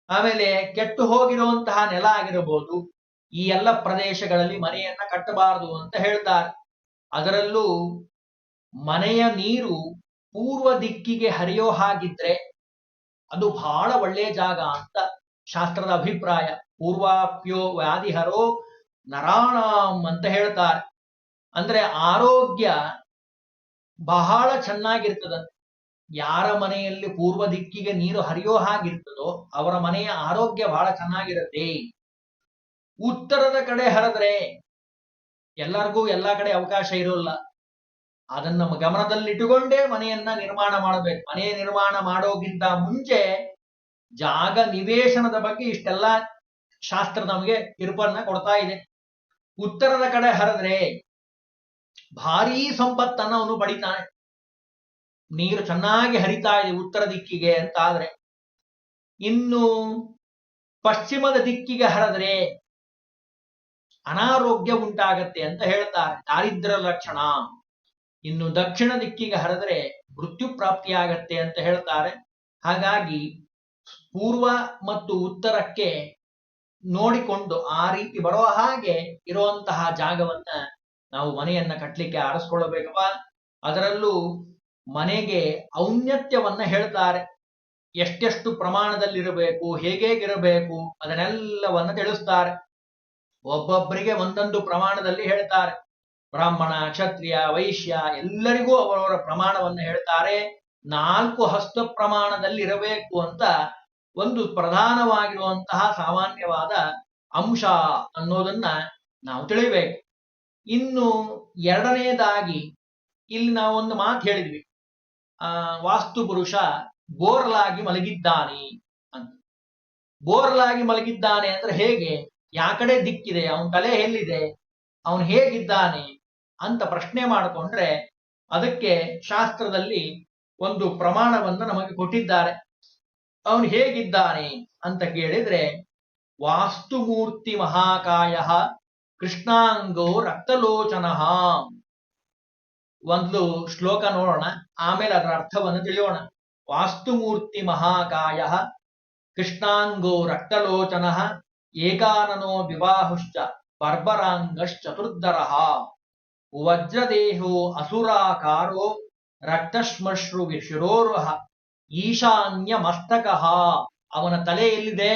ಆಮೇಲೆ ಕೆಟ್ಟು ಹೋಗಿರುವಂತಹ ನೆಲ ಆಗಿರಬಹುದು. ಈ ಎಲ್ಲ ಪ್ರದೇಶಗಳಲ್ಲಿ ಮನೆಯನ್ನ ಕಟ್ಟಬಾರದು ಅಂತ ಹೇಳ್ತಾರೆ. ಅದರಲ್ಲೂ ಮನೆಯ ನೀರು ಪೂರ್ವ ದಿಕ್ಕಿಗೆ ಹರಿಯೋ ಹಾಗಿದ್ರೆ ಅದು ಬಹಳ ಒಳ್ಳೆಯ ಜಾಗ ಅಂತ ಶಾಸ್ತ್ರದ ಅಭಿಪ್ರಾಯ. ಪೂರ್ವಾಪ್ಯೋ ವ್ಯಾಧಿಹರೋ ನರಾಣಾಂ ಅಂತ ಹೇಳ್ತಾರೆ. ಅಂದ್ರೆ ಆರೋಗ್ಯ ಬಹಳ ಚೆನ್ನಾಗಿರ್ತದ. ಯಾರ ಮನೆಯಲ್ಲಿ ಪೂರ್ವ ದಿಕ್ಕಿಗೆ ನೀರು ಹರಿಯೋ ಹಾಗಿರ್ತದೋ ಅವರ ಮನೆಯ ಆರೋಗ್ಯ ಬಹಳ ಚೆನ್ನಾಗಿರುತ್ತೆ. ಉತ್ತರದ ಕಡೆ ಹರಿದ್ರೆ ಎಲ್ಲರಿಗೂ ಎಲ್ಲಾ ಕಡೆ ಅವಕಾಶ ಇರೋಲ್ಲ. ಅದನ್ನ ಗಮನದಲ್ಲಿಟ್ಟುಕೊಂಡೇ ಮನೆಯನ್ನ ನಿರ್ಮಾಣ ಮಾಡಬೇಕು. ಮನೆ ನಿರ್ಮಾಣ ಮಾಡೋಗಿಂತ ಮುಂಚೆ ಜಾಗ ನಿವೇಶನದ ಬಗ್ಗೆ ಇಷ್ಟೆಲ್ಲ ಶಾಸ್ತ್ರ ನಮಗೆ ತಿರುಪನ್ನ ಕೊಡ್ತಾ ಇದೆ. ಉತ್ತರದ ಕಡೆ ಹರಿದ್ರೆ ಭಾರೀ ಸಂಪತ್ತನ್ನ ಅವನು ಪಡಿತಾನೆ. ನೀರು ಚೆನ್ನಾಗಿ ಹರಿತಾ ಇದೆ ಉತ್ತರ ದಿಕ್ಕಿಗೆ ಅಂತ ಆದ್ರೆ ಇನ್ನು ಪಶ್ಚಿಮದ ದಿಕ್ಕಿಗೆ ಹರಿದ್ರೆ ಅನಾರೋಗ್ಯ ಉಂಟಾಗತ್ತೆ ಅಂತ ಹೇಳ್ತಾರೆ. ದಾರಿದ್ರ ಲಕ್ಷಣ. ಇನ್ನು ದಕ್ಷಿಣ ದಿಕ್ಕಿಗೆ ಹರಿದ್ರೆ ಮೃತ್ಯು ಪ್ರಾಪ್ತಿಯಾಗತ್ತೆ ಅಂತ ಹೇಳ್ತಾರೆ. ಹಾಗಾಗಿ ಪೂರ್ವ ಮತ್ತು ಉತ್ತರಕ್ಕೆ ನೋಡಿಕೊಂಡು ಆ ರೀತಿ ಬರೋ ಹಾಗೆ ಇರುವಂತಹ ಜಾಗವನ್ನ ನಾವು ಮನೆಯನ್ನ ಕಟ್ಟಲಿಕ್ಕೆ ಆರಿಸ್ಕೊಳ್ಬೇಕಪ್ಪ ಅದರಲ್ಲೂ ಮನೆಗೆ ಔನ್ನತ್ಯವನ್ನ ಹೇಳ್ತಾರೆ. ಎಷ್ಟೆಷ್ಟು ಪ್ರಮಾಣದಲ್ಲಿರಬೇಕು, ಹೇಗೇಗಿರಬೇಕು, ಅದನ್ನೆಲ್ಲವನ್ನ ತಿಳಿಸ್ತಾರೆ. ಒಬ್ಬೊಬ್ಬರಿಗೆ ಒಂದೊಂದು ಪ್ರಮಾಣದಲ್ಲಿ ಹೇಳ್ತಾರೆ. ಬ್ರಾಹ್ಮಣ, ಕ್ಷತ್ರಿಯ, ವೈಶ್ಯ ಎಲ್ಲರಿಗೂ ಅವರವರ ಪ್ರಮಾಣವನ್ನು ಹೇಳ್ತಾರೆ. ನಾಲ್ಕು ಹಸ್ತ ಪ್ರಮಾಣದಲ್ಲಿ ಇರಬೇಕು ಅಂತ ಒಂದು ಪ್ರಧಾನವಾಗಿರುವಂತಹ ಸಾಮಾನ್ಯವಾದ ಅಂಶ ಅನ್ನೋದನ್ನ ನಾವು ತಿಳಿಬೇಕು. ಇನ್ನು ಎರಡನೇದಾಗಿ ಇಲ್ಲಿ ನಾವು ಒಂದು ಮಾತು ಹೇಳಿದ್ವಿ. ಆ, ವಾಸ್ತು ಪುರುಷ ಬೋರ್ಲಾಗಿ ಮಲಗಿದ್ದಾನೆ ಅಂತ. ಬೋರ್ಲಾಗಿ ಮಲಗಿದ್ದಾನೆ ಅಂದ್ರೆ ಹೇಗೆ? ಯಾ ಕಡೆ ದಿಕ್ಕಿದೆ, ಅವನ ತಲೆ ಎಲ್ಲಿದೆ, ಅವನು ಹೇಗಿದ್ದಾನೆ ಅಂತ ಪ್ರಶ್ನೆ ಮಾಡಿಕೊಂಡ್ರೆ ಅದಕ್ಕೆ ಶಾಸ್ತ್ರದಲ್ಲಿ ಒಂದು ಪ್ರಮಾಣವನ್ನು ನಮಗೆ ಕೊಟ್ಟಿದ್ದಾರೆ. ಅವನು ಹೇಗಿದ್ದಾನೆ ಅಂತ ಕೇಳಿದ್ರೆ, ವಾಸ್ತುಮೂರ್ತಿ ಮಹಾಕಾಯ ಕೃಷ್ಣಾಂಗೋ ರಕ್ತಲೋಚನ. ಒಂದು ಶ್ಲೋಕ ನೋಡೋಣ, ಆಮೇಲೆ ಅದರ ಅರ್ಥವನ್ನು ತಿಳಿಯೋಣ. ವಾಸ್ತುಮೂರ್ತಿ ಮಹಾಕಾಯ ಕೃಷ್ಣಾಂಗೋ ರಕ್ತಲೋಚನ ಏಕಾನನೋ ವಿವಾಹುಶ್ಚ ಬರ್ಬರಾಂಗಶ್ಚತುರ್ಧರ. ವಜ್ರದೇಹೋ ಅಸುರಾಕಾರೋ ರಕ್ತಶ್ಮಶ್ರು ಶಿರೋರುಹ ಈಶಾನ್ಯ ಮಸ್ತಕ ಅವನ ತಲೆ ಎಲ್ಲಿದೆ?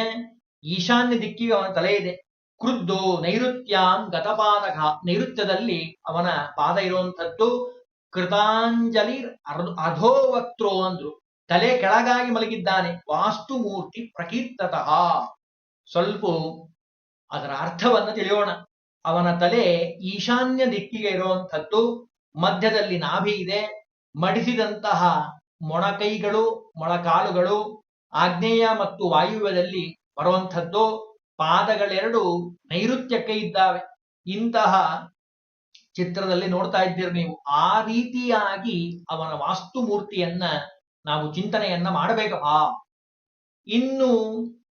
ಈಶಾನ್ಯ ದಿಕ್ಕಿಗೆ ಅವನ ತಲೆ ಇದೆ. ಕ್ರುದ್ದು ನೈಋತ್ಯಾಂ ಗತಪಾದಕ. ನೈಋತ್ಯದಲ್ಲಿ ಅವನ ಪಾದ ಇರುವಂಥದ್ದು ಕೃತಾಂಜಲಿ ಅಧೋವಕ್ತ್ರೋ ಅಂದ್ರು. ತಲೆ ಕೆಳಗಾಗಿ ಮಲಗಿದ್ದಾನೆ. ವಾಸ್ತುಮೂರ್ತಿ ಪ್ರಕೀರ್ತತಃ. ಸ್ವಲ್ಪ ಅದರ ಅರ್ಥವನ್ನು ತಿಳಿಯೋಣ. ಅವನ ತಲೆ ಈಶಾನ್ಯ ದಿಕ್ಕಿಗೆ ಇರುವಂಥದ್ದು, ಮಧ್ಯದಲ್ಲಿ ನಾಭಿ ಇದೆ, ಮಡಿಸಿದಂತಹ ಮೊಣಕೈಗಳು, ಮೊಣಕಾಲುಗಳು, ಆಗ್ನೇಯ ಮತ್ತು ವಾಯುವ್ಯದಲ್ಲಿ ಬರುವಂಥದ್ದು, ಪಾದಗಳೆರಡು ನೈಋತ್ಯಕ್ಕೆ ಇದ್ದಾವೆ. ಇಂತಹ ಚಿತ್ರದಲ್ಲಿ ನೋಡ್ತಾ ಇದ್ದೀರಿ ನೀವು. ಆ ರೀತಿಯಾಗಿ ಅವನ ವಾಸ್ತು ಮೂರ್ತಿಯನ್ನ ನಾವು ಚಿಂತನೆಯನ್ನ ಮಾಡಬೇಕಪ್ಪ. ಇನ್ನು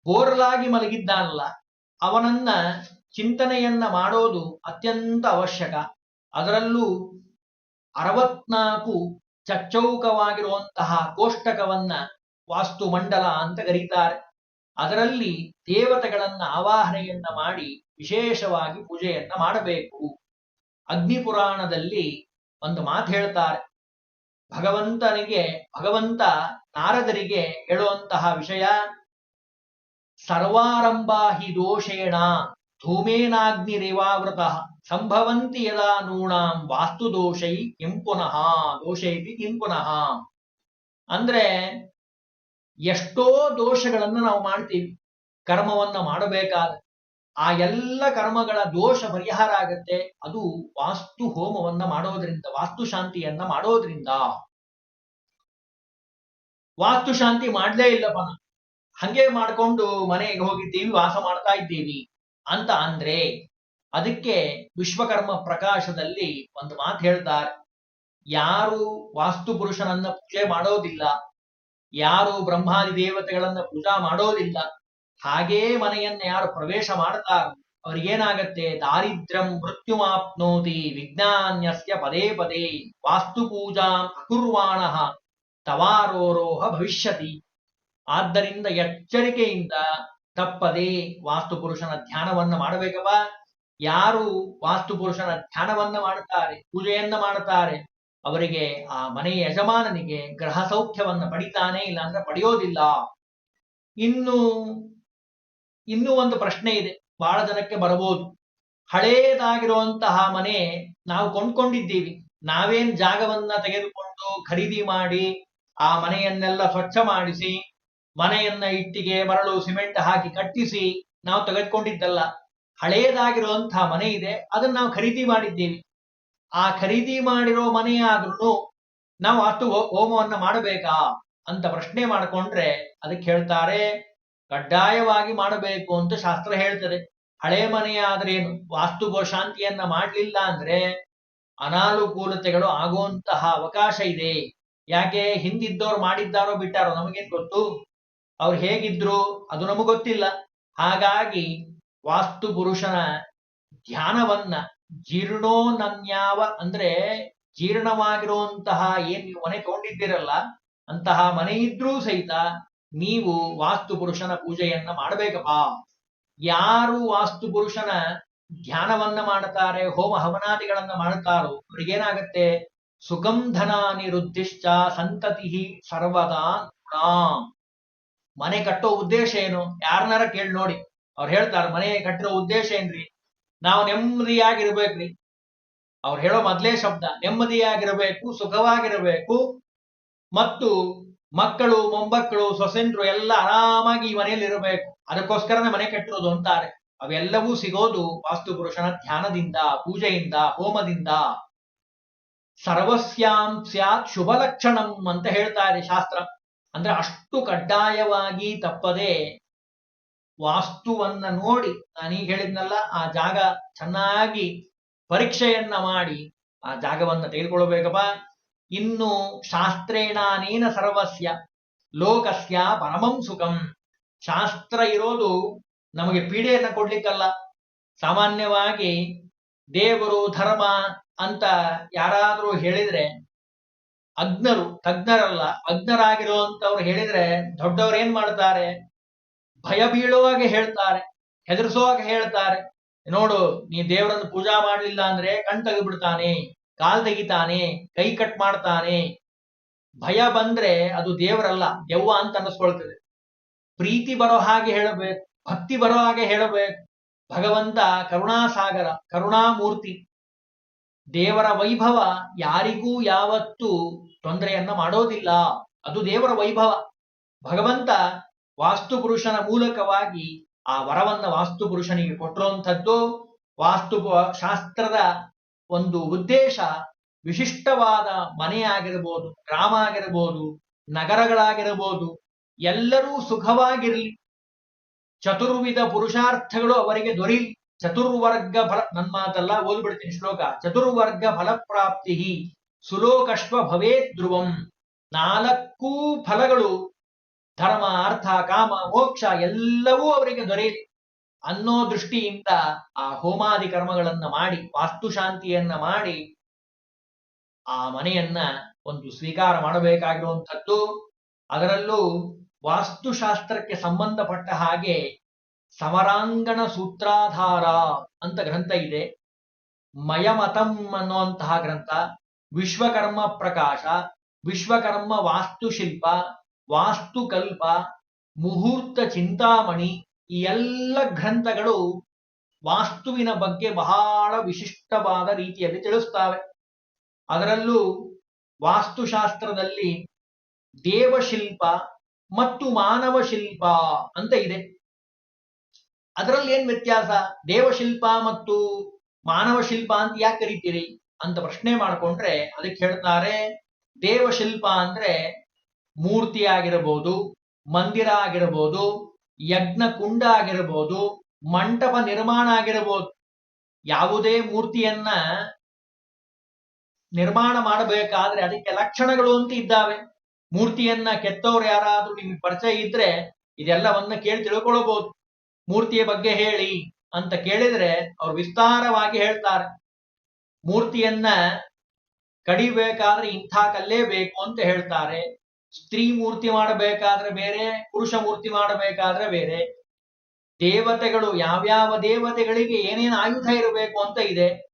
ಬೋರಲಾಗಿ ಮಲಗಿದ್ದಾನಲ್ಲ, ಅವನನ್ನ ಚಿಂತನೆಯನ್ನ ಮಾಡೋದು ಅತ್ಯಂತ ಅವಶ್ಯಕ. ಅದರಲ್ಲೂ ಅರವತ್ನಾಲ್ಕು ಚಚ್ಚೌಕವಾಗಿರುವಂತಹ ಕೋಷ್ಟಕವನ್ನ ವಾಸ್ತು ಮಂಡಲ ಅಂತ ಕರೀತಾರೆ. ಅದರಲ್ಲಿ ದೇವತೆಗಳನ್ನ ಆವಾಹನೆಯನ್ನ ಮಾಡಿ ವಿಶೇಷವಾಗಿ ಪೂಜೆಯನ್ನ ಮಾಡಬೇಕು. ಅಗ್ನಿ ಪುರಾಣದಲ್ಲಿ ಒಂದು ಮಾತು ಹೇಳ್ತಾರೆ. ಭಗವಂತನಿಗೆ, ಭಗವಂತ ನಾರದರಿಗೆ ಹೇಳುವಂತಹ ವಿಷಯ ಸರ್ವಾರಂಭಾ ಹಿ ದೋಷೇಣ ಧೂಮೇನಾಗ್ನಿರಿವಾವೃತ ಸಂಭವಂತಿ ಯದಾ ನೂಣಾಂ ವಾಸ್ತು ದೋಷೈ ಇಂಪುನಃ ಪುನಃ ದೋಷೈತಿ ಕಿಂ ಪುನಃ. ಅಂದ್ರೆ ಎಷ್ಟೋ ದೋಷಗಳನ್ನು ನಾವು ಮಾಡ್ತೀವಿ. ಕರ್ಮವನ್ನ ಮಾಡಬೇಕಾದ ಆ ಎಲ್ಲ ಕರ್ಮಗಳ ದೋಷ ಪರಿಹಾರ ಆಗತ್ತೆ. ಅದು ವಾಸ್ತು ಹೋಮವನ್ನ ಮಾಡೋದ್ರಿಂದ, ವಾಸ್ತು ಶಾಂತಿಯನ್ನ ಮಾಡೋದ್ರಿಂದ. ವಾಸ್ತು ಶಾಂತಿ ಮಾಡ್ಲೇ ಇಲ್ಲಪ್ಪ. ನಾನು. ಹಂಗೆ ಮಾಡ್ಕೊಂಡು ಮನೆಗೆ ಹೋಗಿದ್ದೀವಿ ವಾಸ ಮಾಡ್ತಾ ಇದ್ದೀವಿ ಅಂತ ಅಂದ್ರೆ ಅದಕ್ಕೆ ವಿಶ್ವಕರ್ಮ ಪ್ರಕಾಶದಲ್ಲಿ ಒಂದು ಮಾತು ಹೇಳ್ತಾರೆ. ಯಾರು ವಾಸ್ತು ಪುರುಷನನ್ನ ಪೂಜೆ ಮಾಡೋದಿಲ್ಲ, ಯಾರು ಬ್ರಹ್ಮಾದಿ ದೇವತೆಗಳನ್ನ ಪೂಜಾ ಮಾಡೋದಿಲ್ಲ, ಹಾಗೇ ಮನೆಯನ್ನ ಯಾರು ಪ್ರವೇಶ ಮಾಡ್ತಾರೋ ಅವ್ರಿಗೇನಾಗತ್ತೆ? ದಾರಿದ್ರ್ಯಂ ಮೃತ್ಯುಮಾಪ್ನೋತಿ ವಿಜ್ಞಾನ್ಯಸ್ಯ ಪದೇ ಪದೇ ವಾಸ್ತು ಪೂಜಾ ಅಕುರ್ವಾಣ ತವಾರೋರೋಹ ಭವಿಷ್ಯತಿ. ಆದ್ದರಿಂದ ಎಚ್ಚರಿಕೆಯಿಂದ ತಪ್ಪದೆ ವಾಸ್ತು ಪುರುಷನ ಧ್ಯಾನವನ್ನ ಮಾಡಬೇಕಪ್ಪ. ಯಾರು ವಾಸ್ತು ಪುರುಷನ ಧ್ಯಾನವನ್ನ ಮಾಡುತ್ತಾರೆ, ಪೂಜೆಯನ್ನ ಮಾಡುತ್ತಾರೆ, ಅವರಿಗೆ ಆ ಮನೆಯ ಯಜಮಾನನಿಗೆ ಗ್ರಹ ಸೌಖ್ಯವನ್ನ ಪಡಿತಾನೆ ಇಲ್ಲ ಅಂದ್ರೆ ಪಡೆಯೋದಿಲ್ಲ. ಇನ್ನು, ಇನ್ನೂ ಒಂದು ಪ್ರಶ್ನೆ ಇದೆ. ಬಹಳ ಜನಕ್ಕೆ ಬರಬಹುದು. ಹಳೇದಾಗಿರುವಂತಹ ಮನೆ ನಾವು ಕೊಂಡ್ಕೊಂಡಿದ್ದೀವಿ. ನಾವೇನ್ ಜಾಗವನ್ನ ತೆಗೆದುಕೊಂಡು ಖರೀದಿ ಮಾಡಿ ಆ ಮನೆಯನ್ನೆಲ್ಲ ಸ್ವಚ್ಛ ಮಾಡಿಸಿ ಮನೆಯನ್ನ ಇಟ್ಟಿಗೆ, ಮರಳು, ಸಿಮೆಂಟ್ ಹಾಕಿ ಕಟ್ಟಿಸಿ ನಾವು ತೆಗೆದುಕೊಂಡಿದ್ದಲ್ಲ. ಹಳೆಯದಾಗಿರುವಂತಹ ಮನೆ ಇದೆ, ಅದನ್ನ ನಾವು ಖರೀದಿ ಮಾಡಿದ್ದೀವಿ. ಆ ಖರೀದಿ ಮಾಡಿರೋ ಮನೆಯಾದ್ರೂ ನಾವು ಅಷ್ಟು ಹೋಮವನ್ನ ಮಾಡಬೇಕಾ ಅಂತ ಪ್ರಶ್ನೆ ಮಾಡಿಕೊಂಡ್ರೆ ಅದಕ್ಕೆ ಹೇಳ್ತಾರೆ, ಕಡ್ಡಾಯವಾಗಿ ಮಾಡಬೇಕು ಅಂತ ಶಾಸ್ತ್ರ ಹೇಳ್ತದೆ. ಹಳೆ ಮನೆಯಾದ್ರೇನು ವಾಸ್ತು ಶಾಂತಿಯನ್ನ ಮಾಡಲಿಲ್ಲ ಅಂದ್ರೆ ಅನಾನುಕೂಲತೆಗಳು ಆಗುವಂತಹ ಅವಕಾಶ ಇದೆ. ಯಾಕೆ? ಹಿಂದಿದ್ದವ್ರು ಮಾಡಿದ್ದಾರೋ ಬಿಟ್ಟಾರೋ ನಮಗೇನ್ ಗೊತ್ತು? ಅವ್ರು ಹೇಗಿದ್ರು ಅದು ನಮಗ್ ಗೊತ್ತಿಲ್ಲ. ಹಾಗಾಗಿ ವಾಸ್ತು ಪುರುಷನ ಧ್ಯಾನವನ್ನ ಜೀರ್ಣೋನನ್ಯಾವ ಅಂದ್ರೆ ಜೀರ್ಣವಾಗಿರುವಂತಹ ಏನ್ ನೀವು ಮನೆ ತಗೊಂಡಿದ್ದೀರಲ್ಲ, ಅಂತಹ ಮನೆ ಇದ್ರೂ ಸಹಿತ ನೀವು ವಾಸ್ತು ಪುರುಷನ ಪೂಜೆಯನ್ನ ಮಾಡಬೇಕಪ್ಪ. ಯಾರು ವಾಸ್ತು ಪುರುಷನ ಧ್ಯಾನವನ್ನ ಮಾಡುತ್ತಾರೆ ಹೋಮ ಹವನಾದಿಗಳನ್ನ ಮಾಡುತ್ತಾರೋ ಅವ್ರಿಗೇನಾಗತ್ತೆ? ಸುಖಂ ಧನಾನಿ ವೃದ್ಧಿಶ್ಚ ಸಂತತಿ ಸರ್ವದಾ ಗುಣಾಂ. ಮನೆ ಕಟ್ಟೋ ಉದ್ದೇಶ ಏನು? ಯಾರನ್ನಾರ ಕೇಳಿ ನೋಡಿ. ಅವ್ರು ಹೇಳ್ತಾರೆ, ಮನೆ ಕಟ್ಟಿರೋ ಉದ್ದೇಶ ಏನ್ರಿ? ನಾವು ನೆಮ್ಮದಿಯಾಗಿರ್ಬೇಕ್ರಿ. ಅವ್ರು ಹೇಳೋ ಮೊದಲೇ ಶಬ್ದ, ನೆಮ್ಮದಿಯಾಗಿರಬೇಕು, ಸುಖವಾಗಿರಬೇಕು. ಮತ್ತು ಮಕ್ಕಳು, ಮೊಮ್ಮಕ್ಕಳು ಸೊಸೆಂಡ್ರು ಎಲ್ಲ ಆರಾಮಾಗಿ ಈ ಮನೆಯಲ್ಲಿ ಇರಬೇಕು ಅದಕ್ಕೋಸ್ಕರನೇ ಮನೆ ಕಟ್ಟಿರೋದು ಅಂತಾರೆ. ಅವೆಲ್ಲವೂ ಸಿಗೋದು ವಾಸ್ತು ಪುರುಷನ ಧ್ಯಾನದಿಂದ, ಪೂಜೆಯಿಂದ, ಹೋಮದಿಂದ. ಸರ್ವಸ್ಯಾಂ ಸ್ಯಾತ್ ಶುಭ ಲಕ್ಷಣಂ ಅಂತ ಹೇಳ್ತಾ ಇದೆ ಶಾಸ್ತ್ರ. ಅಂದ್ರೆ ಅಷ್ಟು ಕಡ್ಡಾಯವಾಗಿ ತಪ್ಪದೆ ವಾಸ್ತುವನ್ನ ನೋಡಿ, ನಾನೀಗ ಹೇಳಿದ್ನಲ್ಲ, ಆ ಜಾಗ ಚೆನ್ನಾಗಿ ಪರೀಕ್ಷೆಯನ್ನ ಮಾಡಿ, ಆ ಜಾಗವನ್ನ ತೆಗೆದುಕೊಳ್ಬೇಕಪ್ಪ ಇನ್ನು ಶಾಸ್ತ್ರೇಣಾನೇನ ಸರ್ವಸ್ಯ, ಲೋಕಸ್ಯ ಪರಮಂ ಸುಖಂ. ಶಾಸ್ತ್ರ ಇರೋದು ನಮಗೆ ಪೀಡೆಯನ್ನ ಕೊಡ್ಲಿಕ್ಕಲ್ಲ. ಸಾಮಾನ್ಯವಾಗಿ ದೇವರು ಧರ್ಮ ಅಂತ ಯಾರಾದರೂ ಹೇಳಿದ್ರೆ ಅಗ್ನರು ತಜ್ಞರಲ್ಲ ಅಜ್ಞರಾಗಿರುವಂತವ್ರು ಹೇಳಿದ್ರೆ ದೊಡ್ಡವ್ರು ಏನ್ ಮಾಡ್ತಾರೆ ಭಯ ಬೀಳುವಾಗ ಹೇಳ್ತಾರೆ, ಹೆದರ್ಸುವಾಗ ಹೇಳ್ತಾರೆ. ನೋಡು, ನೀ ದೇವರನ್ನು ಪೂಜಾ ಮಾಡಲಿಲ್ಲ ಅಂದ್ರೆ ಕಣ್ ತೆಗೆದ್ಬಿಡ್ತಾನೆ, ಕಾಲ್ ತೆಗಿತಾನೆ, ಕೈ ಕಟ್ ಮಾಡ್ತಾನೆ. ಭಯ ಬಂದ್ರೆ ಅದು ದೇವರಲ್ಲ ದೆವ್ವ ಅಂತ ಅನ್ನಿಸ್ಕೊಳ್ತದೆ. ಪ್ರೀತಿ ಬರೋ ಹಾಗೆ ಹೇಳಬೇಕು, ಭಕ್ತಿ ಬರೋ ಹಾಗೆ ಹೇಳಬೇಕು. ಭಗವಂತ ಕರುಣಾಸಾಗರ, ಕರುಣಾಮೂರ್ತಿ. ದೇವರ ವೈಭವ ಯಾರಿಗೂ ಯಾವತ್ತೂ ತೊಂದರೆಯನ್ನ ಮಾಡೋದಿಲ್ಲ. ಅದು ದೇವರ ವೈಭವ. ಭಗವಂತ ವಾಸ್ತು ಪುರುಷನ ಮೂಲಕವಾಗಿ ಆ ವರವನ್ನ ವಾಸ್ತು ಪುರುಷನಿಗೆ ಕೊಟ್ಟಿರುವಂಥದ್ದು ವಾಸ್ತು ಶಾಸ್ತ್ರದ ಒಂದು ಉದ್ದೇಶ ವಿಶಿಷ್ಟವಾದ ಮನೆ ಆಗಿರ್ಬೋದು, ಗ್ರಾಮ ಆಗಿರ್ಬೋದು ನಗರಗಳಾಗಿರಬಹುದು ಎಲ್ಲರೂ ಸುಖವಾಗಿರಲಿ. ಚತುರ್ವಿಧ ಪುರುಷಾರ್ಥಗಳು ಅವರಿಗೆ ದೊರೀಲಿ. ಚತುರ್ವರ್ಗ ಫಲ ನನ್ನ ಮಾತಲ್ಲ, ಓದ್ಬಿಡ್ತೀನಿ ಶ್ಲೋಕ. ಚತುರ್ವರ್ಗ ಫಲಪ್ರಾಪ್ತಿ ಸುಲೋಕಶ್ವ ಭವೇ ಧ್ರುವಂ. ನಾಲ್ಕೂ ಫಲಗಳು, ಧರ್ಮ, ಅರ್ಥ, ಕಾಮ, ಮೋಕ್ಷ ಎಲ್ಲವೂ ಅವರಿಗೆ ದೊರೆಯಿತು. ಅನ್ನೋ ದೃಷ್ಟಿಯಿಂದ ಆ ಹೋಮಾದಿ ಕರ್ಮಗಳನ್ನ ಮಾಡಿ ವಾಸ್ತುಶಾಂತಿಯನ್ನ ಮಾಡಿ, ಆ ಮನೆಯನ್ನ ಒಂದು ಸ್ವೀಕಾರ ಮಾಡಬೇಕಾಗಿರುವಂಥದ್ದು, ಅದರಲ್ಲೂ ವಾಸ್ತುಶಾಸ್ತ್ರಕ್ಕೆ ಸಂಬಂಧಪಟ್ಟ ಹಾಗೆ ಸಮರಾಂಗಣ ಸೂತ್ರಾಧಾರ ಅಂತ ಗ್ರಂಥ ಇದೆ. ಮಯಮತಂ ಅನ್ನುವಂತಹ ಗ್ರಂಥ. ವಿಶ್ವಕರ್ಮ ಪ್ರಕಾಶ, ವಿಶ್ವಕರ್ಮ ವಾಸ್ತುಶಿಲ್ಪ, ವಾಸ್ತುಕಲ್ಪ, ಮುಹೂರ್ತ ಚಿಂತಾಮಣಿ ಈ ಎಲ್ಲ ಗ್ರಂಥಗಳು ವಾಸ್ತುವಿನ ಬಗ್ಗೆ ಬಹಳ ವಿಶಿಷ್ಟವಾದ ರೀತಿಯಲ್ಲಿ ತಿಳಿಸ್ತಾವೆ. ಅದರಲ್ಲೂ ವಾಸ್ತುಶಾಸ್ತ್ರದಲ್ಲಿ ದೇವಶಿಲ್ಪ ಮತ್ತು ಮಾನವ ಶಿಲ್ಪ ಅಂತ ಇದೆ. ಅದರಲ್ಲಿ ಏನ್ ವ್ಯತ್ಯಾಸ? ದೇವಶಿಲ್ಪ ಮತ್ತು ಮಾನವ ಶಿಲ್ಪ ಅಂತ ಯಾಕೆ ಕರಿತೀರಿ? ಅಂತ ಪ್ರಶ್ನೆ ಮಾಡ್ಕೊಂಡ್ರೆ ಅದಕ್ಕೆ ಹೇಳ್ತಾರೆ, ದೇವಶಿಲ್ಪ ಅಂದ್ರೆ ಮೂರ್ತಿ ಆಗಿರಬಹುದು, ಮಂದಿರ ಆಗಿರಬಹುದು, ಯಜ್ಞ ಕುಂಡ ಆಗಿರಬಹುದು, ಮಂಟಪ ನಿರ್ಮಾಣ ಆಗಿರಬಹುದು. ಯಾವುದೇ ಮೂರ್ತಿಯನ್ನ ನಿರ್ಮಾಣ ಮಾಡಬೇಕಾದ್ರೆ ಅದಕ್ಕೆ ಲಕ್ಷಣಗಳು ಅಂತ ಇದ್ದಾವೆ. ಮೂರ್ತಿಯನ್ನ ಕೆತ್ತವ್ರು ಯಾರಾದ್ರೂ ನಿಮ್ಗೆ ಪರಿಚಯ ಇದ್ರೆ ಇದೆಲ್ಲವನ್ನ ಕೇಳಿ ತಿಳ್ಕೊಳ್ಬಹುದು ಮೂರ್ತಿಯ ಬಗ್ಗೆ ಹೇಳಿ ಅಂತ ಕೇಳಿದ್ರೆ ಅವ್ರು ವಿಸ್ತಾರವಾಗಿ ಹೇಳ್ತಾರೆ. ಮೂರ್ತಿಯನ್ನ ಕಡಿಬೇಕಾದ್ರೆ ಇಂಥ ಕಲ್ಲೇ ಬೇಕು ಅಂತ ಹೇಳ್ತಾರೆ. ಸ್ತ್ರೀ ಮೂರ್ತಿ ಮಾಡಬೇಕಾದ್ರೆ ಬೇರೆ, ಪುರುಷ ಮೂರ್ತಿ ಮಾಡಬೇಕಾದ್ರೆ ಬೇರೆ. ದೇವತೆಗಳು ಯಾವ್ಯಾವ ದೇವತೆಗಳಿಗೆ ಏನೇನು ಆಯುಧ ಇರಬೇಕು ಅಂತ ಇದೆ.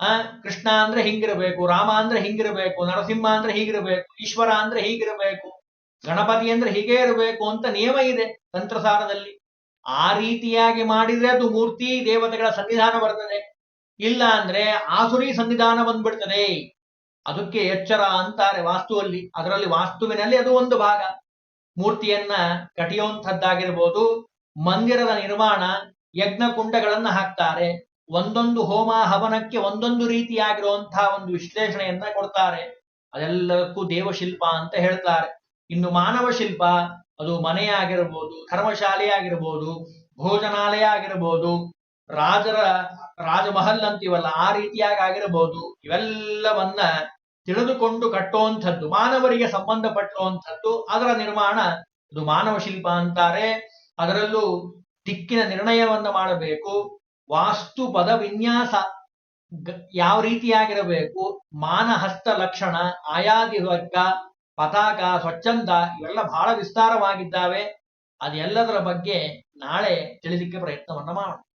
ಆ, ಕೃಷ್ಣ ಅಂದ್ರೆ ಹಿಂಗಿರಬೇಕು, ರಾಮ ಅಂದ್ರೆ ಹಿಂಗಿರಬೇಕು, ನರಸಿಂಹ ಅಂದ್ರೆ ಹೀಗಿರಬೇಕು, ಈಶ್ವರ ಅಂದ್ರೆ ಹೀಗಿರಬೇಕು, ಗಣಪತಿ ಅಂದ್ರೆ ಹೀಗೇ ಇರಬೇಕು ಅಂತ ನಿಯಮ ಇದೆ ತಂತ್ರಸಾರದಲ್ಲಿ. ಆ ರೀತಿಯಾಗಿ ಮಾಡಿದ್ರೆ ಅದು ಮೂರ್ತಿ ದೇವತೆಗಳ ಸನ್ನಿಧಾನ ಬರ್ತದೆ. ಇಲ್ಲ ಅಂದ್ರೆ ಆಸುರಿ ಸನ್ನಿಧಾನ ಬಂದ್ಬಿಡ್ತದೆ. ಅದಕ್ಕೆ ಎಚ್ಚರ ಅಂತಾರೆ ವಾಸ್ತುವಲ್ಲಿ. ಅದರಲ್ಲಿ ವಾಸ್ತುವಿನಲ್ಲಿ ಅದು ಒಂದು ಭಾಗ. ಮೂರ್ತಿಯನ್ನ ಕಟಿಯುವಂಥದ್ದಾಗಿರ್ಬೋದು, ಮಂದಿರದ ನಿರ್ಮಾಣ, ಯಜ್ಞ ಕುಂಡಗಳನ್ನ ಹಾಕ್ತಾರೆ. ಒಂದೊಂದು ಹೋಮ ಹವನಕ್ಕೆ ಒಂದೊಂದು ರೀತಿಯಾಗಿರುವಂತಹ ಒಂದು ವಿಶ್ಲೇಷಣೆಯನ್ನ ಕೊಡ್ತಾರೆ. ಅದೆಲ್ಲಕ್ಕೂ ದೇವಶಿಲ್ಪ ಅಂತ ಹೇಳ್ತಾರೆ. ಇನ್ನು ಮಾನವ ಶಿಲ್ಪ ಅದು ಮನೆ ಆಗಿರಬಹುದು ಧರ್ಮಶಾಲೆ ಆಗಿರಬಹುದು ಭೋಜನಾಲಯ ಆಗಿರಬಹುದು ರಾಜರ, ರಾಜಮಹಲ್ ಅಂತೀವಲ್ಲ, ಆ ರೀತಿಯಾಗಿ ಆಗಿರಬಹುದು ಇವೆಲ್ಲವನ್ನ ತಿಳಿದುಕೊಂಡು ಕಟ್ಟುವಂಥದ್ದು, ಮಾನವರಿಗೆ ಸಂಬಂಧಪಟ್ಟಿರುವಂಥದ್ದು ಅದರ ನಿರ್ಮಾಣ ಇದು ಮಾನವ ಶಿಲ್ಪ ಅಂತಾರೆ. ಅದರಲ್ಲೂ ದಿಕ್ಕಿನ ನಿರ್ಣಯವನ್ನ ಮಾಡಬೇಕು, ವಾಸ್ತು ಪದ ವಿನ್ಯಾಸ ಯಾವ ರೀತಿಯಾಗಿರಬೇಕು, ಮಾನಹಸ್ತ ಲಕ್ಷಣ ಆಯಾದಿ ವರ್ಗ ಪತಾಕ ಸ್ವಚ್ಛಂದ ಇವೆಲ್ಲ ಬಹಳ ವಿಸ್ತಾರವಾಗಿದ್ದಾವೆ. ಅದೆಲ್ಲದರ ಬಗ್ಗೆ ನಾಳೆ ತಿಳಿಲಿಕ್ಕೆ ಪ್ರಯತ್ನವನ್ನ ಮಾಡೋಣ.